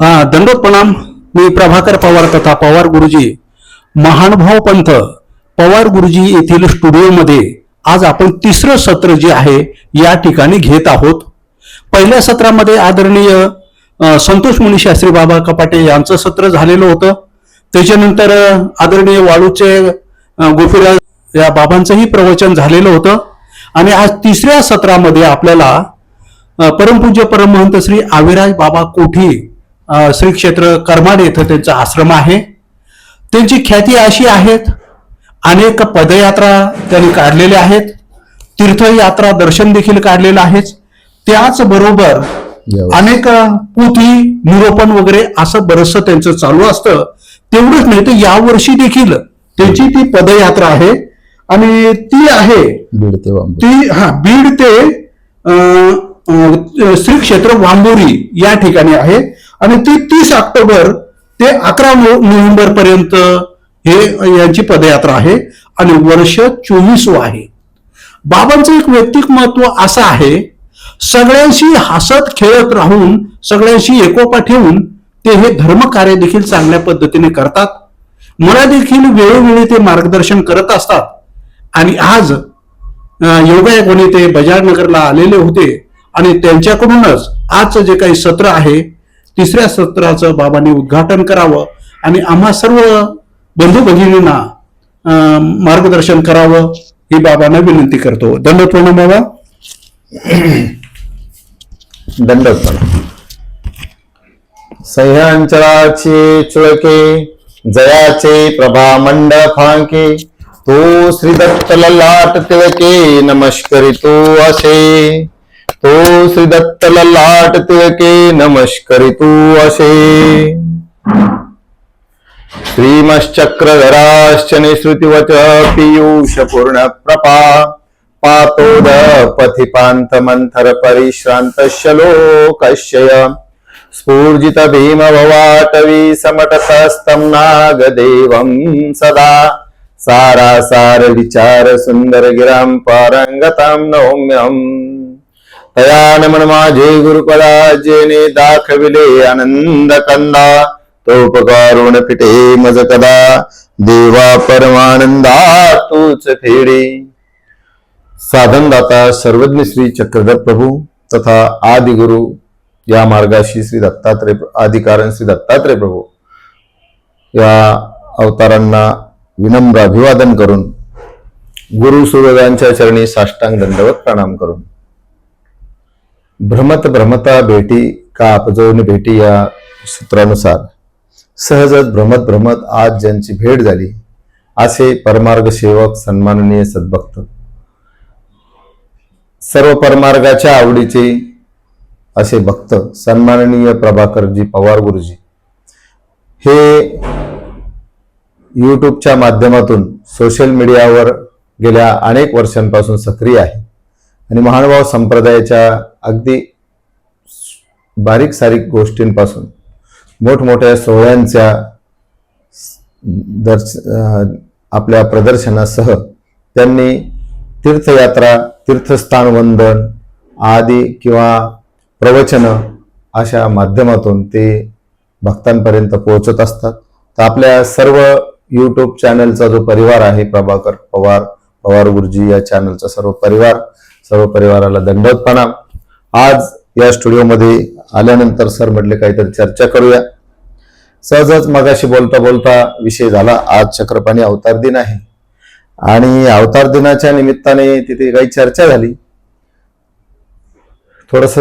हा दंडोत प्रणाम मी प्रभाकर पवार तथा पवार गुरुजी महानुभाव पंथ पवार गुरुजी येथील स्टुडिओमध्ये आज आपण तिसरं सत्र जे आहे या ठिकाणी घेत आहोत. पहिल्या सत्रामध्ये आदरणीय संतोष मुनी शास्त्री बाबा कपाटे यांचं सत्र झालेलं होतं. त्याच्यानंतर आदरणीय वाळूचे गोपीराज या बाबांचंही प्रवचन झालेलं होतं. आणि आज तिसऱ्या सत्रामध्ये आपल्याला परमपूज्य परमहंत श्री आविराज बाबा कोठी श्री क्षेत्र करमाड येथं त्यांचा आश्रम आहे. त्यांची ख्याती अशी आहेत अनेक पदयात्रा त्यांनी काढलेल्या आहेत तीर्थयात्रा दर्शन देखील काढलेलं आहे त्याचबरोबर अनेक पोथी निरोपण वगैरे असं बरचसं त्यांचं चालू असतं. तेवढंच नाही तर यावर्षी देखील त्यांची ती पदयात्रा आहे. आणि ती आहे ते हा बीड ते श्री क्षेत्र वांबोरी या ठिकाणी आहे. आणि ती तीस ऑक्टोबर ते अकरा नोव्हेंबर पर्यंत हे यांची पदयात्रा आहे आणि वर्ष चोवीस आहे. बाबांचं एक वैयक्तिक महत्त्व असं आहे सगळ्यांशी हसत खेळत राहून सगळ्यांशी एकोपा ठेवून ते हे धर्मकार्य देखील चांगल्या पद्धतीने करतात. मला देखील वेळोवेळी ते मार्गदर्शन करत असतात. आणि आज अं, योगायोगाने ते बजारनगरला आलेले होते आणि त्यांच्याकडूनच आजचं जे काही सत्र आहे तिसऱ्या सत्राचं बाबांनी उद्घाटन करावं आणि आम्हा सर्व बंधू भगिनींना अं, मार्गदर्शन करावं ही बाबांना विनंती करतो. दंड प्रणाम बाबा दंड सह्यांचलाचे चुळके जयाचे प्रभा मंडफांके तो श्री दत्त ललाट तिळके नमस्करी तो असे. तो श्री दत्त ललाट तिळके नमस्करी तू असे श्रीमश्चक्रधराश्च निसृतिवच पीयूष पूर्ण प्रपा पातोद पथिपान्त मंथर परिश्रान्त श्लोकश्चय स्फूर्जित भीम भवाटवी समटतस्तं नागदेवं सदा सारासार विचार सुंदर गिरां पारंगतां नौम्यहम् तया नमन माझे गुरुपदा जेने दाखविले आनंद कंदा तोपकारुण फिटे मज कदा देवा परमानंदा तूच फेडे. साधनदाता सर्वज्ञ श्री चक्रधर प्रभू तथा आदिगुरु या मार्गाशी श्री दत्तात्रय आदिकारण श्री दत्तात्रय प्रभू या अवतारांना विनम्र अभिवादन करून गुरु सूर्यदांच्या चरणी साष्टांग दंडवत प्रणाम करून भ्रमत भ्रमता भेटी का अपजवून भेटी या सूत्रानुसार सहजच भ्रमत भ्रमत आज ज्यांची भेट झाली असे परमार्ग सेवक सन्माननीय सद्भक्त. सर्व परमार्गाच्या आवडीचे असे भक्त सन्माननीय प्रभाकरजी पवार गुरुजी. हे यूट्यूबच्या माध्यमातून सोशल मीडियावर गेल्या अनेक वर्षांपासून सक्रिय आहे. आणि महानुभाव संप्रदायाच्या अगदी बारीक सारीक गोष्टींपासून. मोठमोठ्या सोहळ्यांच्या दर्श आपल्या प्रदर्शनासह त्यांनी तीर्थयात्रा तीर्थस्थान वंदन आदी किंवा प्रवचनं अशा माध्यमातून ते भक्तांपर्यंत पोहोचत असतात. तर आपल्या सर्व यूट्यूब चॅनलचा जो परिवार आहे प्रभाकर पवार पवार गुरुजी या चॅनलचा सर्व परिवार सर्व परिवाराला दंडवत प्रणाम. आज या स्टुडिओमध्ये आल्यानंतर सर म्हटले काहीतरी चर्चा करूया. सहजच मगाशी बोलता बोलता विषय झाला. आज चक्रपाणी अवतार दिन आहे. आणि अवतार दिनाच्या निमित्ताने तिथे काही चर्चा झाली. थोडस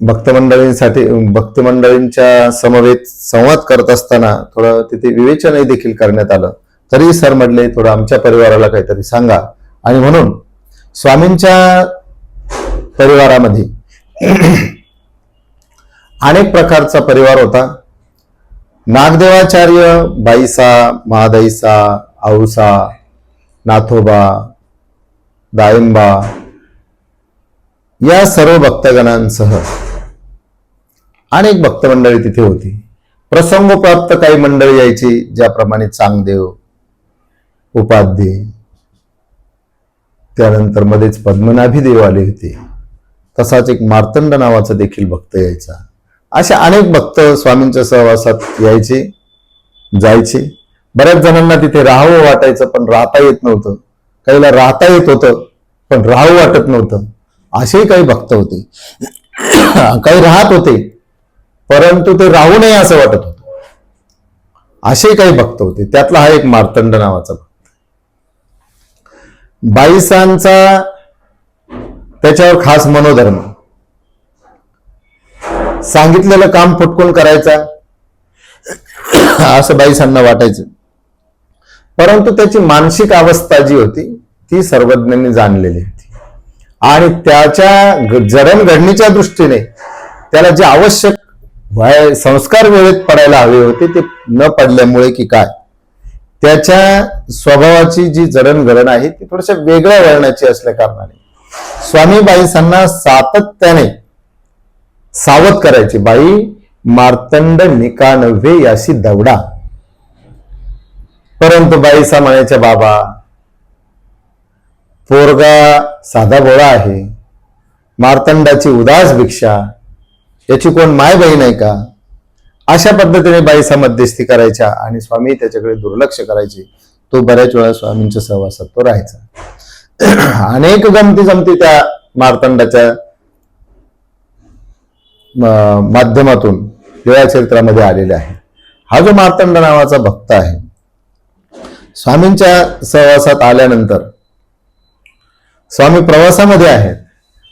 भक्तमंडळींसाठी भक्तमंडळींच्या समवेत संवाद करत असताना थोडं तिथे विवेचनही देखील करण्यात आलं. तरी सर म्हटले थोडं आमच्या परिवाराला काहीतरी सांगा. आणि म्हणून स्वामींच्या परिवारामध्ये अनेक प्रकारचा परिवार होता. नागदेवाचार्य बाईसा महादाईसा औसा नाथोबा दायंबा या सर्व भक्तगणांसह अनेक भक्तमंडळी तिथे होती. प्रसंगोप्राप्त काही मंडळी यायची ज्याप्रमाणे चांगदेव उपाध्ये त्यानंतर मध्येच पद्मनाभी देव आले होते. तसाच एक मार्तंड नावाचा देखील भक्त यायचा. असे अनेक भक्त स्वामींच्या सहवासात यायचे जायचे. बऱ्याच जणांना तिथे राहावं वाटायचं पण राहता येत नव्हतं. काहीला राहता येत होतं पण राहू वाटत नव्हतं. असेही काही भक्त होते. काही राहत होते परंतु ते राहू नये असं वाटत होतं. असे काही भक्त होते. त्यातला हा एक मार्तंड नावाचा भक्त. बाईसांचा त्याच्यावर खास मनोधर्म. सांगितलेलं काम फुटकून करायचा. असं बाईसांना वाटायचं. परंतु त्याची मानसिक अवस्था जी होती ती सर्वज्ञांनी जाणलेली होती. आणि त्याच्या जडणघडणीच्या दृष्टीने त्याला जे आवश्यक वय- संस्कार वेळेत पडायला हवे होते ते न पडल्यामुळे की काय? त्याच्या स्वभावाची जी जडणघडण आहे ती थोडशा वेगळ्या वळणाची असल्या कारणाने. स्वामी बाईसांना सातत्याने सावध करायची. बाई मार्तंड निकानव्हे याशी दवडा. परंतु बाईसा म्हणायच्या बाबा पोरगा साधा बोळा आहे. मार्तंडाची उदास भिक्षा याची कोण माय बाई नाही का? अशा पद्धतीने बाईसा मध्यस्थी करायच्या आणि स्वामी त्याच्याकडे दुर्लक्ष करायचे. तो बऱ्याच वेळा स्वामींच्या सहवासात तो राहायचा. अनेक गमती जमती त्या मार्तंडाच्या माध्यमातून माध्यमातून क्षेत्रामध्ये आलेले आहे हा जो मार्तंड नावाचा भक्त आहे स्वामींच्या सहवासात आल्यानंतर स्वामी प्रवासामध्ये आहेत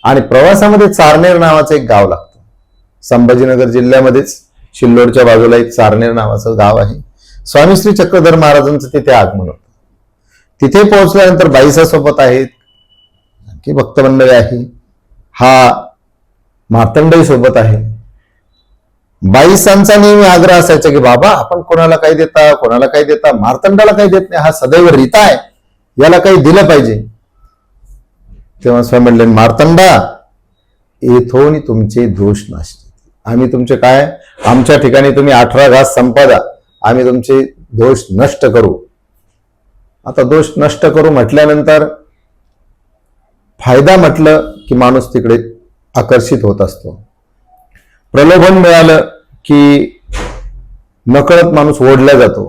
आणि प्रवासामध्ये चारनेर नावाचं एक गाव लागतं. संभाजीनगर जिल्ह्यामध्येच शिल्लोडच्या बाजूला एक चारनेर नावाचं गाव आहे. स्वामी श्री चक्रधर महाराजांचं तिथे आगमन होतं. तिथे पोहोचल्यानंतर बाईसा सोबत आहेत. की भक्त मंडळी आहे. हा मार्तंडही सोबत आहे. बाईसांचा नेहमी आग्रह असायचा की बाबा आपण कोणाला काही देता कोणाला काही देता? मार्तंडाला काही देत नाही. हा सदैव रीता आहे. याला काही दिलं पाहिजे. तेव्हा स्वामी म्हणले मार्तंडा येथून तुमचे दोष नाश आम्ही तुमचे काय? आमच्या ठिकाणी तुम्ही अठरा घास संपादा. आम्ही तुमचे दोष नष्ट करू. आता दोष नष्ट करू म्हटल्यानंतर फायदा म्हटलं की माणूस तिकडे आकर्षित होत असतो. प्रलोभन मिळालं की नकळत माणूस ओढला जातो.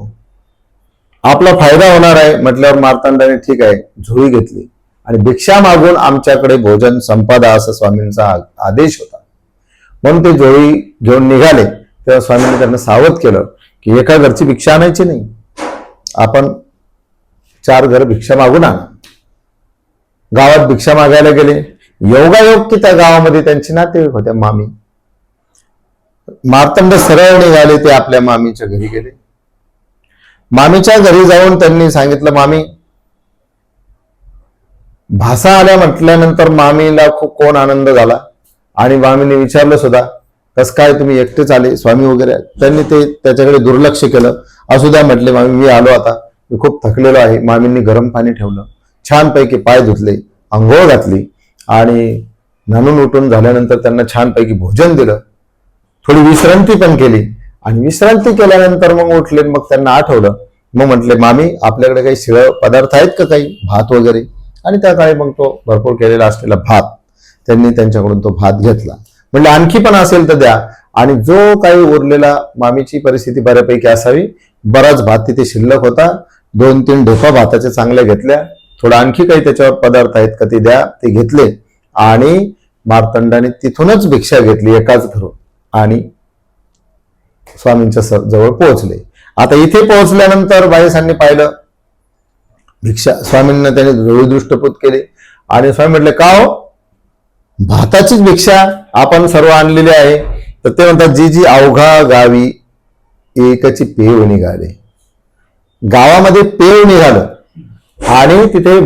आपला फायदा होणार आहे म्हटल्यावर मार्तांडाने ठीक आहे झोळी घेतली. आणि भिक्षा मागून आमच्याकडे भोजन संपादा असा स्वामींचा आदेश होता. म्हणून ते झोळी घेऊन निघाले. तेव्हा स्वामींनी त्यांना सावध केलं की एका घरची भिक्षा आणायची नाही. आपण चार घर भिक्षा मागून आणा गावात भिक्षा मागायला गेले. योगायोग की त्या गावामध्ये त्यांची नातेवाईक होत्या मामी. मार्तंड सरळ निघाले ते आपल्या मामीच्या घरी गेले. मामीच्या घरी जाऊन त्यांनी सांगितलं मामी भाषा आल्या म्हटल्यानंतर मामीला खूप कोण आनंद झाला? आणि मामीने विचारलं सुद्धा कस काय तुम्ही एकटेच आले? स्वामी वगैरे त्यांनी ते त्याच्याकडे दुर्लक्ष केलं. असू द्या म्हटले मामी मी आलो आता. मी खूप थकलेलो आहे. मामींनी गरम पाणी ठेवलं. छानपैकी पाय धुतले आंघोळ घातली आणि ननून उठून झाल्यानंतर त्यांना छानपैकी भोजन दिलं. थोडी विश्रांती पण केली. आणि विश्रांती केल्यानंतर मग उठले मग त्यांना आठवलं. मग म्हटले मामी आपल्याकडे काही शिळ पदार्थ आहेत का काही? भात वगैरे. आणि त्या काळी मग तो भरपूर केलेला असलेला भात त्यांनी त्यांच्याकडून तो भात घेतला. म्हणजे आणखी पण असेल तर द्या. आणि जो काही उरलेला मामीची परिस्थिती बऱ्यापैकी असावी. बराच भात तिथे शिल्लक होता. दोन तीन ढोका भाताच्या चांगल्या घेतल्या. थोडं आणखी काही त्याच्यावर पदार्थ आहेत का ते द्या ते घेतले. आणि मार्तंडाने तिथूनच भिक्षा घेतली एकाच घरून. आणि स्वामींच्या जवळ पोहोचले. आता इथे पोहोचल्यानंतर बायसांनी पाहिलं भिक्षा स्वामींना त्याने दृष्टपूत केले. आणि स्वामी म्हटले का हो? भाताचीच भिक्षा आपण सर्व आणलेली आहे. तर ते म्हणतात जी जी अवघा गावी एकची पेव निघाले. गावामध्ये पेव निघालं. आणि तिथे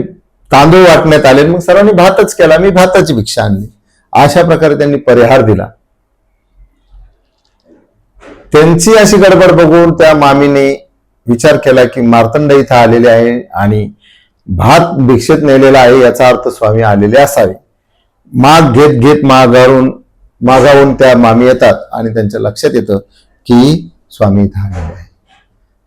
तांदूळ वाटण्यात आले. मग सर्वांनी भातच केला. मी भाताची भिक्षा आणली. अशा प्रकारे त्यांनी परिहार दिला. त्यांची अशी गडबड बघून त्या मामीने विचार केला की मार्तंड इथं आलेले आहे आणि भात भिक्षेत नेलेला आहे याचा अर्थ स्वामी आलेले असावे. माग घेत घेत मागावरून मागावून त्या मामी येतात आणि त्यांच्या लक्षात येतं की स्वामी इथं आलेले आहे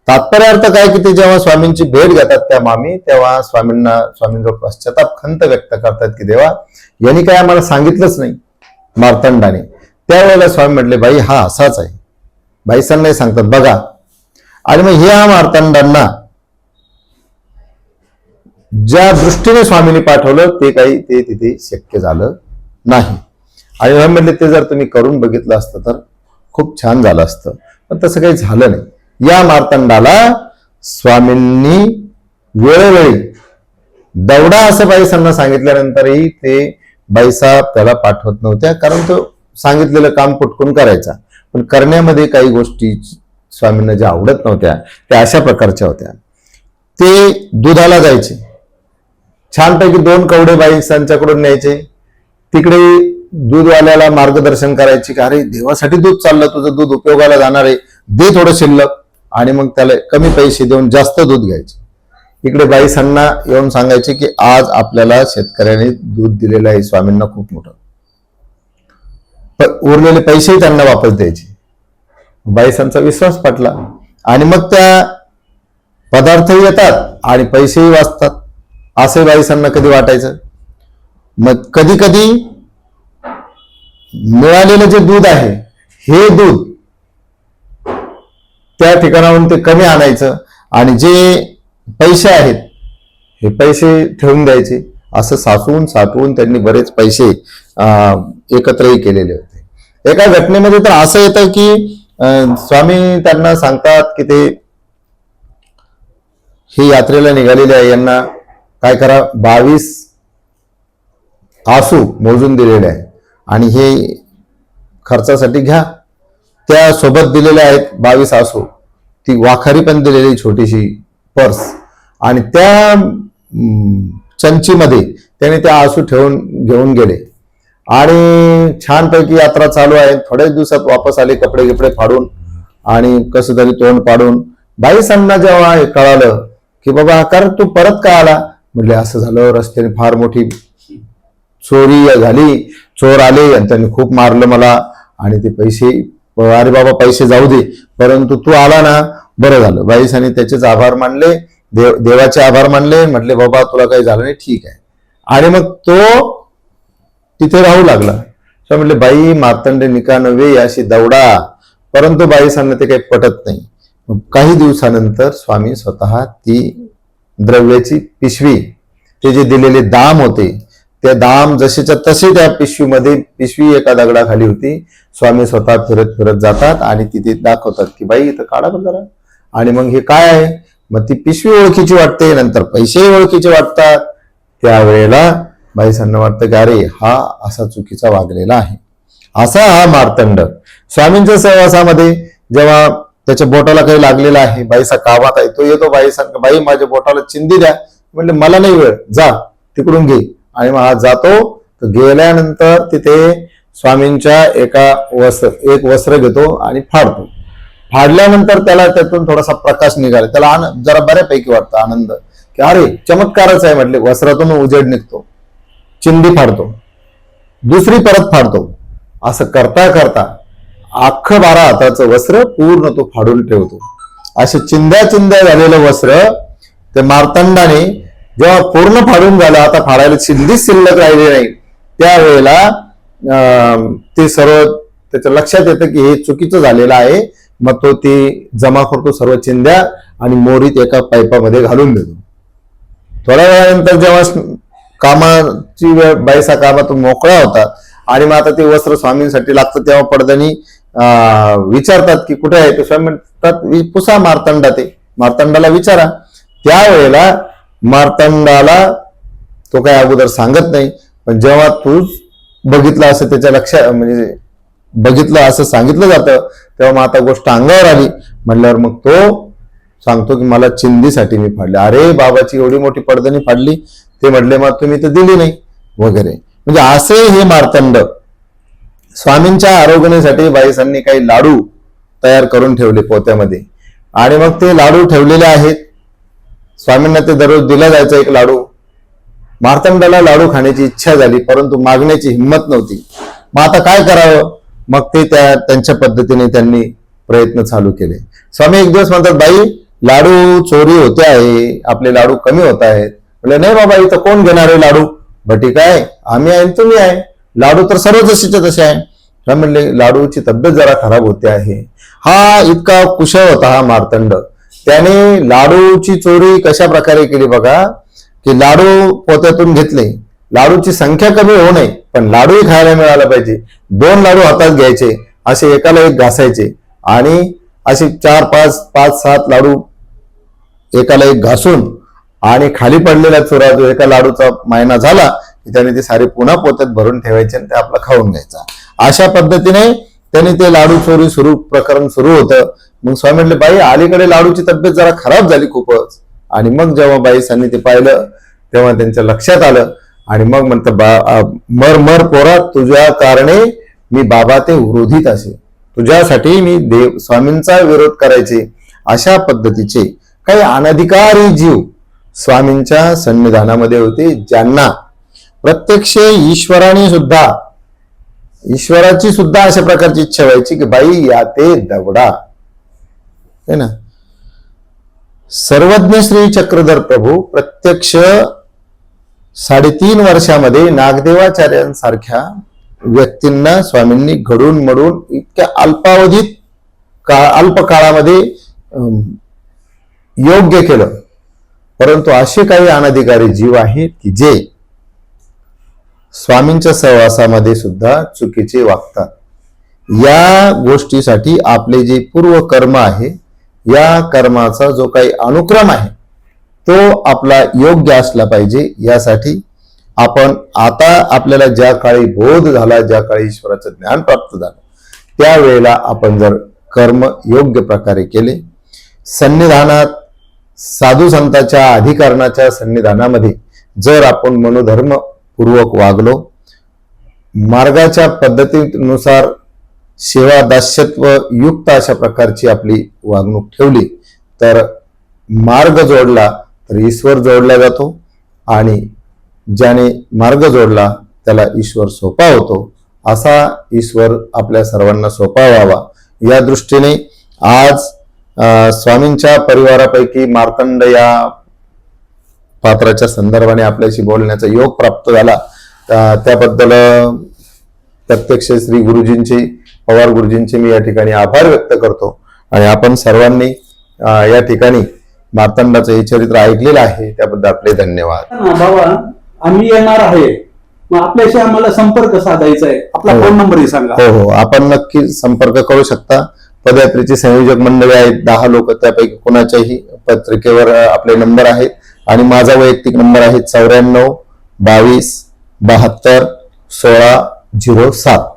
तात्पर्य अर्थ काय की ते जेव्हा स्वामींची भेट घेतात त्या मामी तेव्हा स्वामींना स्वामींजवळ पश्चाताप खंत व्यक्त करतात की देवा यांनी काय आम्हाला सांगितलंच नाही मार्तंडाने. त्यावेळेला स्वामी म्हटले बाई हा असाच आहे. भाई नाही सांगतात बघा आणि मग ह्या मार्तंडांना ज्या दृष्टीने स्वामींनी पाठवलं ते काही ते तिथे शक्य झालं नाही. आणि म्हणले ते जर तुम्ही करून बघितलं असतं तर खूप छान झालं असतं. पण तसं काही झालं नाही. या मार्तंडाला स्वामींनी वेळोवेळी दौडा असं बाईसांना सांगितल्यानंतरही ते बाईसाहेब त्याला पाठवत नव्हत्या कारण तो सांगितलेलं काम पटकून करायचा. पण करण्यामध्ये काही गोष्टी स्वामींना ज्या आवडत नव्हत्या त्या अशा प्रकारच्या होत्या. ते दुधाला जायचे. छानपैकी दोन कवडे बाईसांच्याकडून न्यायचे. तिकडे दूधवाल्याला मार्गदर्शन करायचे की अरे देवासाठी दूध चाललं तुझं दूध उपयोगाला जाणार आहे दे थोडं शिल्लक. आणि मग त्याला कमी पैसे देऊन जास्त दूध घ्यायचे. इकडे बाईसांना येऊन सांगायचे की आज आपल्याला शेतकऱ्याने दूध दिलेलं आहे स्वामींना खूप मोठं. उरलेले पैसेही त्यांना वापस द्यायचे. बाईसांचा विश्वास पटला आणि मग त्या पदार्थही येतात आणि पैसेही वाचतात. असे बाईसांना कधी वाटायचं? मग कधी कधी मिळालेलं जे दूध आहे हे दूध त्या ठिकाणाहून ते कमी आणायचं आणि जे पैसे आहेत हे पैसे ठेवून द्यायचे. असं साचवून साठवून त्यांनी बरेच पैसे एकत्रही केलेले होते. एका घटनेमध्ये तर असं येतं की स्वामी त्यांना सांगतात की ते हे यात्रेला निघालेले आहे. यांना काय करा बावीस आसू मोजून दिलेले आहे. आणि हे खर्चासाठी घ्या. त्या सोबत दिलेल्या आहेत बावीस आसू. ती वाखारी पण दिलेली छोटीशी पर्स. आणि त्या चंचीमध्ये त्याने त्या आसू ठेवून घेऊन गेले. आणि छानपैकी यात्रा चालू आहे. थोड्याच दिवसात वापस आले कपडे गिपडे फाडून आणि कसं तरी तोंड पाडून. बाईसांना जेव्हा हे कळालं की बाबा कारण तू परत का आला? म्हटले असं झालं रस्त्याने फार मोठी चोरी झाली. चोर आले आणि त्यांनी खूप मारलं मला आणि ते पैसे अरे बाबा पैसे जाऊ दे. परंतु तू आला ना बरं झालं. बाईसांनी त्याचेच आभार मानले. देव देवाचे आभार मानले. म्हटले बाबा तुला काही झालं नाही ठीक आहे. आणि मग तो तिथे राहू लागला. तर म्हटले बाई मार्तंडे निका नव्हे अशी दौडा. परंतु बाईसांना ते काही पटत नाही. काही दिवसानंतर स्वामी स्वतः ती द्रव्याची पिशवी ते जे दिलेले दाम होते ते दाम जसेच्या तसे त्या पिशवीमध्ये पिशवी एका दगडाखाली होती. स्वामी स्वतः फिरत फिरत जातात आणि तिथे दाखवतात की बाई इथं काढा बरं जरा. आणि मग हे काय आहे? मग ती पिशवी ओळखीची वाटते नंतर पैसेही ओळखीचे वाटतात. त्यावेळेला बाईसांना वाटतं की अरे हा असा चुकीचा वागलेला आहे. असा हा मार्तंड. स्वामींच्या सहवासामध्ये जेव्हा त्याच्या बोटाला काही लागलेला आहे बाईसा कामात आहे तो येतो बाई सांग बाई माझ्या बोटाला चिंदी द्या. म्हणले मला नाही वेळ जा तिकडून घे. आणि मग हा जातो. तर गेल्यानंतर तिथे स्वामींच्या एका वस्त्र एक वस्त्र घेतो आणि फाडतो. फाडल्यानंतर त्याला त्यातून थोडासा प्रकाश निघाला. त्याला आनंद जरा बऱ्यापैकी वाटतं आनंद. की अरे चमत्कारच आहे म्हटले. वस्त्रातून उजेड निघतो. चिंदी फाडतो. दुसरी परत फाडतो. असं करता करता अख्खं बारा हाताचं वस्त्र पूर्ण तो फाडून ठेवतो. असे चिंध्या चिंध्या झालेलं वस्त्र ते मार्तंडाने जेव्हा पूर्ण फाडून झालं आता फाडायला चिंधीच शिल्लक राहिली नाही. त्यावेळेला अं, ते सर्व त्याच्या लक्षात येतं की हे चुकीचं झालेलं आहे. मग तो ते जमा करतो सर्व चिंध्या आणि मोरीत एका पाईपामध्ये घालून देतो. थोड्या वेळानंतर जेव्हा कामाची वेळ बाईसा कामातून मोकळा होता आणि मग आता ते वस्त्र स्वामींसाठी लागतं तेव्हा पडद्यानी विचारतात की कुठे आहे? ते स्वामी म्हणतात पुसा मार्तंडा ते मार्तंडाला विचारा. त्यावेळेला मार्तंडाला तो काय अगोदर सांगत नाही पण जेव्हा तूच बघितलं असं त्याच्या लक्षात म्हणजे बघितलं असं सांगितलं जातं तेव्हा मग आता गोष्ट अंगावर आली. म्हटल्यावर मग तो सांगतो की मला चिंदीसाठी मी फाडले. अरे बाबाची एवढी मोठी पडदणी फाडली ते म्हटले मग तुम्ही तर दिली नाही. वगैरे. म्हणजे असे हे मार्तंड. स्वामींच्या आरोग्यासाठी बाईसांनी काही लाडू तयार करून ठेवले पोत्यामध्ये. आणि मग ते लाडू ठेवलेले आहेत स्वामींना ते दररोज दिला जायचा एक लाडू. मार्तंडाला लाडू खाण्याची इच्छा झाली परंतु मागण्याची हिंमत नव्हती. मग आता काय करावं? मग ते त्या त्यांच्या पद्धतीने त्यांनी प्रयत्न चालू केले. स्वामी एक दिवस म्हणतात बाई लाडू चोरी होते आहे आपले लाडू कमी होत आहेत. म्हणजे नाही बाबा इथं कोण घेणार आहे लाडू? भटी काय? आम्ही आहे तुम्ही आहे. लाडू तर सर्व जशीचे तसे आहे. स्वामी म्हणले लाडूची तब्येत जरा खराब होते आहे. हा इतका कुशळ होता हा मार्तंड. त्याने लाडूची चोरी कशा प्रकारे केली बघा की लाडू पोत्यातून घेतले. लाडूची संख्या कमी होऊ नये पण लाडूही खायला मिळाला पाहिजे. दोन लाडू हातात घ्यायचे असे एकाला एक घासायचे. आणि असे चार पाच पाच सात लाडू एकाला एक घासून आणि खाली पडलेला चोरा जो एका लाडूचा मायना झाला की त्याने ते सारे पुन्हा पोत्यात भरून ठेवायचे आणि ते आपला खाऊन घ्यायचा. अशा पद्धतीने त्यांनी ते लाडू चोरी सुरू प्रकरण सुरू होतं. मग स्वामी म्हटले बाई अलीकडे लाडूची तब्येत जरा खराब झाली खूपच. आणि मग जेव्हा बाईसांनी ते पाहिलं तेव्हा त्यांच्या लक्षात आलं. आणि मग म्हणतं बा मर मर पोरा तुझ्या कारणे मी बाबा ते विरोधित असे. तुझ्यासाठी मी देव स्वामींचा विरोध करायचे. अशा पद्धतीचे काही अनधिकारी जीव स्वामींच्या संविधानामध्ये होते ज्यांना प्रत्यक्ष ईश्वराने सुद्धा ईश्वराची सुद्धा अशा प्रकारची इच्छा व्हायची की बाई या ते दवडा है ना? सर्वज्ञ श्री चक्रधर प्रभू प्रत्यक्ष साडेतीन वर्षामध्ये नागदेवाचार्यांसारख्या व्यक्तींना स्वामींनी घडून मडून इतक्या अल्पावधीत का अल्प काळामध्ये योग्य केलं. परंतु असे काही अनधिकारी जीव आहेत की जे स्वामींच्या सहवासामध्ये सुद्धा चुकीचे वागतात. या गोष्टीसाठी आपले जे पूर्व कर्म आहे या कर्माचा जो काही अनुक्रम आहे तो आपला योग्य असला पाहिजे. यासाठी आपण आता आपल्याला ज्या काळी बोध झाला ज्या काळी ईश्वराचं ज्ञान प्राप्त झालं त्यावेळेला आपण जर कर्म योग्य प्रकारे केले सन्निधानात साधू संतांच्या अधिकारणाच्या सन्निधानामध्ये जर आपण मनोधर्म पूर्वक वागलो. मार्गाच्या पद्धतीनुसार सेवा दास्यत्व युक्त अशा प्रकारची आपली वागणूक ठेवली. तर मार्ग जोडला तर ईश्वर जोडला जातो आणि ज्याने मार्ग जोडला त्याला ईश्वर सोपा होतो. असा ईश्वर आपल्या सर्वांना सोपा व्हावा. या दृष्टीने आज स्वामींच्या परिवारापैकी मार्तंड या पात्राच्या संदर्भाने आपल्याशी बोलण्याचा योग प्राप्त झाला. त्या- त्याबद्दल प्रत्यक्ष श्री गुरुजींचे पवार गुरुजींचे मी या ठिकाणी आभार व्यक्त करतो. आणि आपण सर्वांनी या ठिकाणी मार्तंडाचं हे चरित्र ऐकलेलं आहे त्याबद्दल आपले धन्यवाद. हा, बाबा आम्ही येणार आहे. मग आपल्याशी आम्हाला संपर्क साधायचा आहे. आपला हो. फोन नंबरही सांगा. हो हो. आपण नक्की संपर्क करू शकता. पदयात्रेची संयोजक मंडळी आहेत दहा लोक त्यापैकी कोणाच्याही पत्रिकेवर आपले नंबर आहेत. आणि माझा वैयक्तिक नंबर आहे चौऱ्याण्णव बावीस बहात्तर सोळा झिरो सात.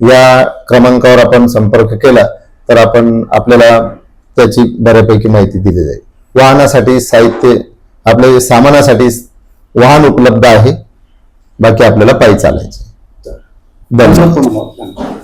या क्रमांकावर आपण संपर्क केला तर आपण आपल्याला त्याची बऱ्यापैकी माहिती दिली जाईल. वाहनासाठी साहित्य आपले सामानासाठी वाहन उपलब्ध आहे बाकी आपल्याला पायी चालायचे धन्यवाद.